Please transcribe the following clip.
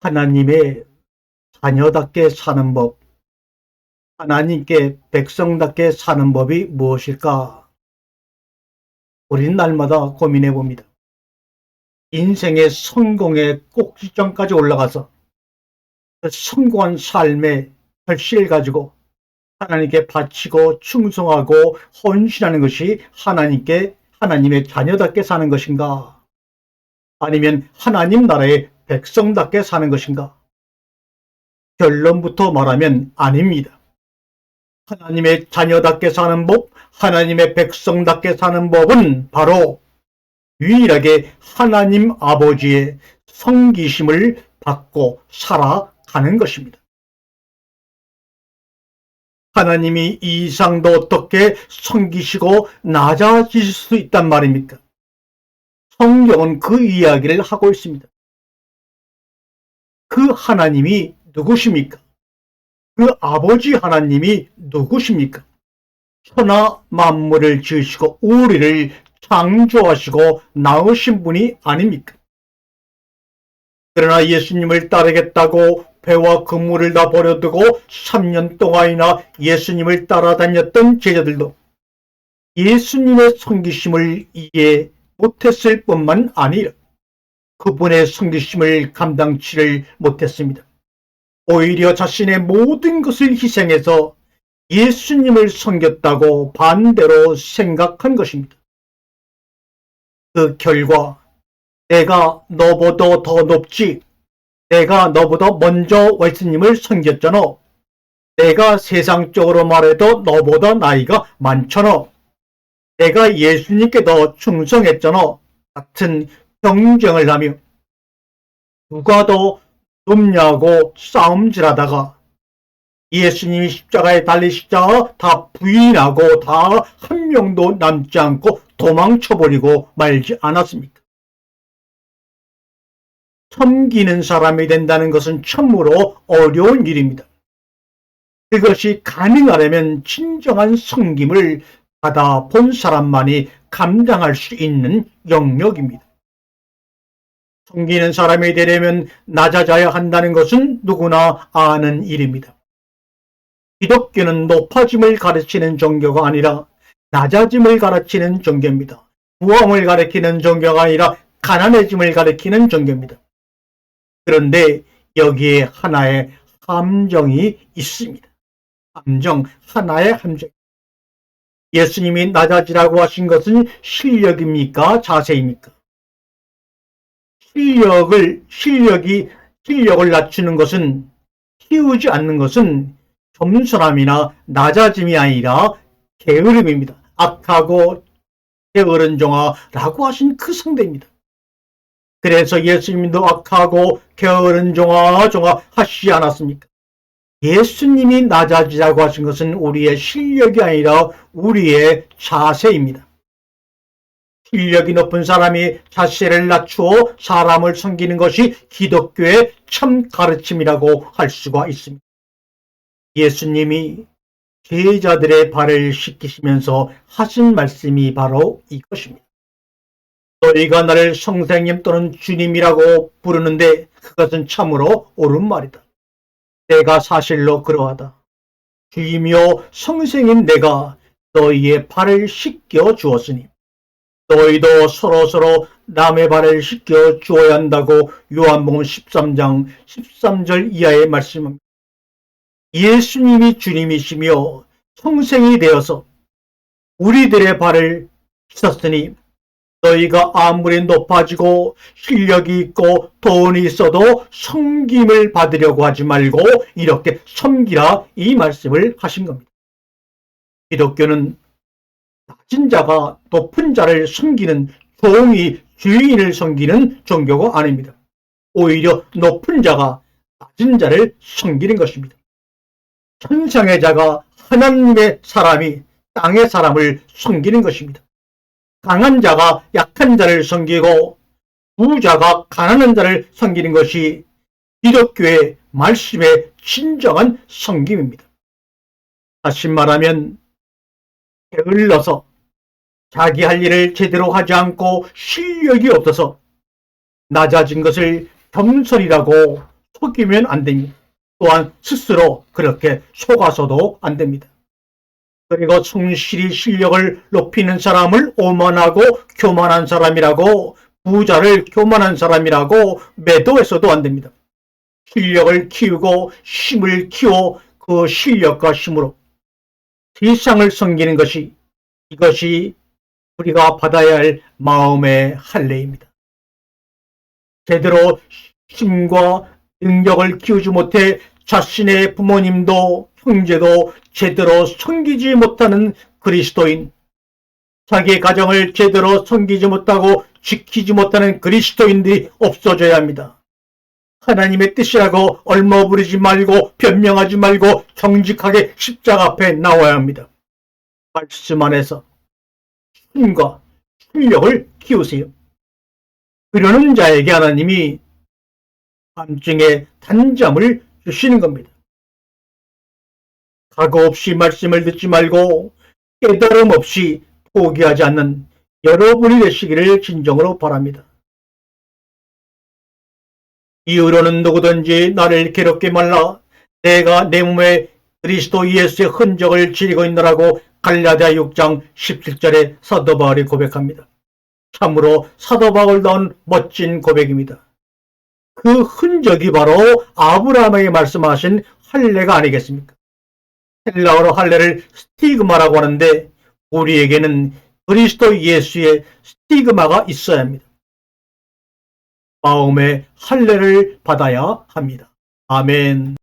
하나님의 자녀답게 사는 법, 하나님께 백성답게 사는 법이 무엇일까? 우린 날마다 고민해 봅니다. 인생의 성공의 꼭지점까지 올라가서 그 성공한 삶의 결실을 가지고 하나님께 바치고 충성하고 헌신하는 것이 하나님께 하나님의 자녀답게 사는 것인가? 아니면 하나님 나라의 백성답게 사는 것인가? 결론부터 말하면 아닙니다. 하나님의 자녀답게 사는 법, 하나님의 백성답게 사는 법은 바로 유일하게 하나님 아버지의 성기심을 받고 살아가는 것입니다. 하나님이 이 이상도 어떻게 성기시고 낮아지실 수 있단 말입니까? 성경은 그 이야기를 하고 있습니다. 그 하나님이 누구십니까? 그 아버지 하나님이 누구십니까? 천하 만물을 지으시고 우리를 창조하시고 낳으신 분이 아닙니까? 그러나 예수님을 따르겠다고 배와 그물을 다 버려두고 3년 동안이나 예수님을 따라다녔던 제자들도 예수님의 성기심을 이해 못했을 뿐만 아니라 그분의 성기심을 감당치를 못했습니다. 오히려 자신의 모든 것을 희생해서 예수님을 섬겼다고 반대로 생각한 것입니다. 그 결과 내가 너보다 더 높지 내가 너보다 먼저 예수님을 섬겼잖아. 내가 세상적으로 말해도 너보다 나이가 많잖아. 내가 예수님께 더 충성했잖아. 같은 경쟁을 하며 누가 더 높냐고 싸움질하다가 예수님이 십자가에 달리시자 다 부인하고 다 한 명도 남지 않고 도망쳐버리고 말지 않았습니까? 섬기는 사람이 된다는 것은 참으로 어려운 일입니다. 그것이 가능하려면 진정한 섬김을 받아 본 사람만이 감당할 수 있는 영역입니다. 섬기는 사람이 되려면 낮아져야 한다는 것은 누구나 아는 일입니다. 기독교는 높아짐을 가르치는 종교가 아니라 낮아짐을 가르치는 종교입니다. 부함을 가르치는 종교가 아니라 가난해짐을 가르치는 종교입니다. 그런데 여기에 하나의 함정이 있습니다. 함정, 하나의 함정. 예수님이 낮아지라고 하신 것은 실력입니까? 자세입니까? 실력을, 실력이, 실력을 낮추는 것은, 키우지 않는 것은 겸손함이나 낮아짐이 아니라 게으름입니다. 악하고 게으른 종아라고 하신 그 상대입니다. 그래서 예수님도 악하고 게으른 종아 종아 하시지 않았습니까? 예수님이 낮아지라고 하신 것은 우리의 실력이 아니라 우리의 자세입니다. 실력이 높은 사람이 자세를 낮추어 사람을 섬기는 것이 기독교의 참 가르침이라고 할 수가 있습니다. 예수님이 제자들의 발을 씻기시면서 하신 말씀이 바로 이것입니다. 너희가 나를 성생님 또는 주님이라고 부르는데 그것은 참으로 옳은 말이다. 내가 사실로 그러하다. 주이며 성생인 내가 너희의 발을 씻겨 주었으니 너희도 서로서로 남의 발을 씻겨 주어야 한다고 요한복음 13장 13절 이하에 말씀합니다. 예수님이 주님이시며 성생이 되어서 우리들의 발을 씻었으니 너희가 아무리 높아지고 실력이 있고 돈이 있어도 섬김을 받으려고 하지 말고 이렇게 섬기라 이 말씀을 하신 겁니다. 기독교는 낮은 자가 높은 자를 섬기는 종이 주인을 섬기는 종교가 아닙니다. 오히려 높은 자가 낮은 자를 섬기는 것입니다. 천상의 자가 하나님의 사람이 땅의 사람을 섬기는 것입니다. 강한 자가 약한 자를 섬기고 부자가 가난한 자를 섬기는 것이 기독교의 말씀의 진정한 섬김입니다. 다시 말하면 게을러서 자기 할 일을 제대로 하지 않고 실력이 없어서 낮아진 것을 겸손이라고 속이면 안 됩니다. 또한 스스로 그렇게 속아서도 안 됩니다. 그리고 성실히 실력을 높이는 사람을 오만하고 교만한 사람이라고 부자를 교만한 사람이라고 매도해서도 안 됩니다. 실력을 키우고 힘을 키워 그 실력과 힘으로 세상을 섬기는 것이 이것이 우리가 받아야 할 마음의 할례입니다. 제대로 힘과 능력을 키우지 못해 자신의 부모님도 형제도 제대로 섬기지 못하는 그리스도인, 자기 가정을 제대로 섬기지 못하고 지키지 못하는 그리스도인들이 없어져야 합니다. 하나님의 뜻이라고 얼머부리지 말고 변명하지 말고 정직하게 십자가 앞에 나와야 합니다. 말씀 안에서 힘과 실력을 키우세요. 그러는 자에게 하나님이 밤중에 단잠을 주시는 겁니다. 각오 없이 말씀을 듣지 말고 깨달음 없이 포기하지 않는 여러분이 되시기를 진정으로 바랍니다. 이후로는 누구든지 나를 괴롭게 말라 내가 내 몸에 그리스도 예수의 흔적을 지니고 있노라고 갈라디아 6장 17절에 사도 바울이 고백합니다. 참으로 사도 바울다운 멋진 고백입니다. 그 흔적이 바로 아브라함에게 말씀하신 할례가 아니겠습니까? 헬라어로 할례를 스티그마라고 하는데 우리에게는 그리스도 예수의 스티그마가 있어야 합니다. 마음의 할례를 받아야 합니다. 아멘.